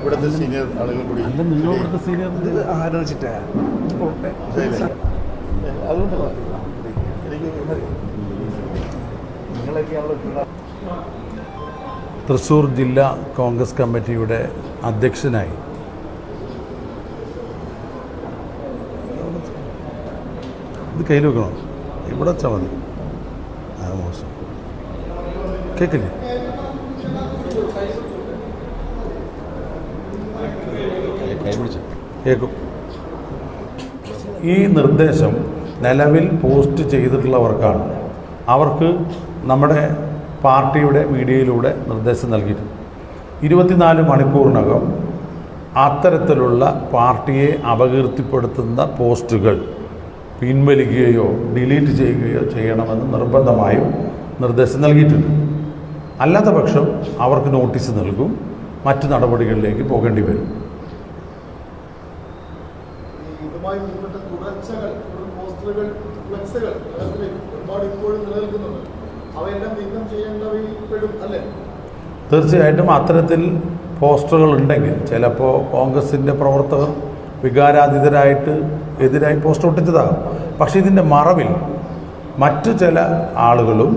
ഇവിടുത്തെ സീനിയർ ആളുകൾ കൂടി എനിക്ക് തൃശ്ശൂർ ജില്ലാ കോൺഗ്രസ് കമ്മിറ്റിയുടെ അധ്യക്ഷനായി. ഇത് കയ്യിൽ വെക്കണോ? ഇവിടെ വെച്ചാൽ മതി. ആ മോശം. കേൾക്കില്ലേ കേൾക്കും. ഈ നിർദ്ദേശം നിലവിൽ പോസ്റ്റ് ചെയ്തിട്ടുള്ളവർക്കാണ്. അവർക്ക് നമ്മുടെ പാർട്ടിയുടെ മീഡിയയിലൂടെ നിർദ്ദേശം നൽകിയിട്ടുണ്ട്. ഇരുപത്തിനാല് മണിക്കൂറിനകം അത്തരത്തിലുള്ള പാർട്ടിയെ അപകീർത്തിപ്പെടുത്തുന്ന പോസ്റ്റുകൾ പിൻവലിക്കുകയോ ഡിലീറ്റ് ചെയ്യുകയോ ചെയ്യണമെന്ന് നിർബന്ധമായും നിർദ്ദേശം നൽകിയിട്ടുണ്ട്. അല്ലാത്ത പക്ഷം അവർക്ക് നോട്ടീസ് നൽകും മറ്റു നടപടികളിലേക്ക് പോകേണ്ടി വരും. ഇതുമായി ബന്ധപ്പെട്ട തുടർച്ചകൾ തുടർ പോസ്റ്ററുകൾ ഫ്ലെക്സുകൾ ഒരുപാട് ഇപ്പോഴും നിലനിൽക്കുന്നുണ്ട്. അവയെല്ലാം നീക്കം ചെയ്യേണ്ടവയിൽ പെടും അല്ലേ? തീർച്ചയായിട്ടും അത്തരത്തിൽ പോസ്റ്ററുകൾ ഉണ്ടെങ്കിൽ ചിലപ്പോൾ കോൺഗ്രസിന്റെ പ്രവർത്തകർ വികാരാതീതരായിട്ട് എതിരായി പോസ്റ്റർ ഒട്ടിച്ചതാകും. പക്ഷേ ഇതിന്റെ മറവിൽ മറ്റു ചില ആളുകളും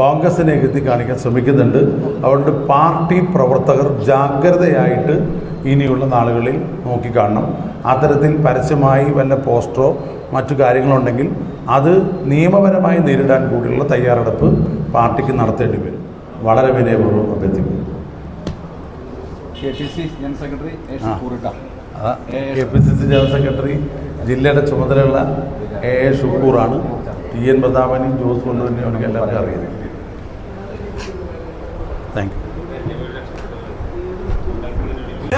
കോൺഗ്രസിനെ എത്തി കാണിക്കാൻ ശ്രമിക്കുന്നുണ്ട്. അതുകൊണ്ട് പാർട്ടി പ്രവർത്തകർ ജാഗ്രതയായിട്ട് ഇനിയുള്ള നാളുകളിൽ നോക്കിക്കാണണം അത്തരത്തിൽ പരസ്യമായി വല്ല പോസ്റ്ററോ മറ്റു കാര്യങ്ങളുണ്ടെങ്കിൽ അത് നിയമപരമായി നേരിടാൻ കൂടിയുള്ള തയ്യാറെടുപ്പ് പാർട്ടിക്ക് നടത്തേണ്ടി വരും. വളരെ വിനയപൂർവം അഭ്യർത്ഥിക്കും K P C general secretary A ആ. ഷുക്കൂറിട്ട K P C C general secretary ജില്ലയുടെ ചുമതലയുള്ള എ എ ഷുക്കൂറാണ്. ടി എൻ പ്രതാപനും ജോസ് കൊണ്ടുതന്നെ അവർക്ക് എല്ലാവർക്കും അറിയാം. Thank you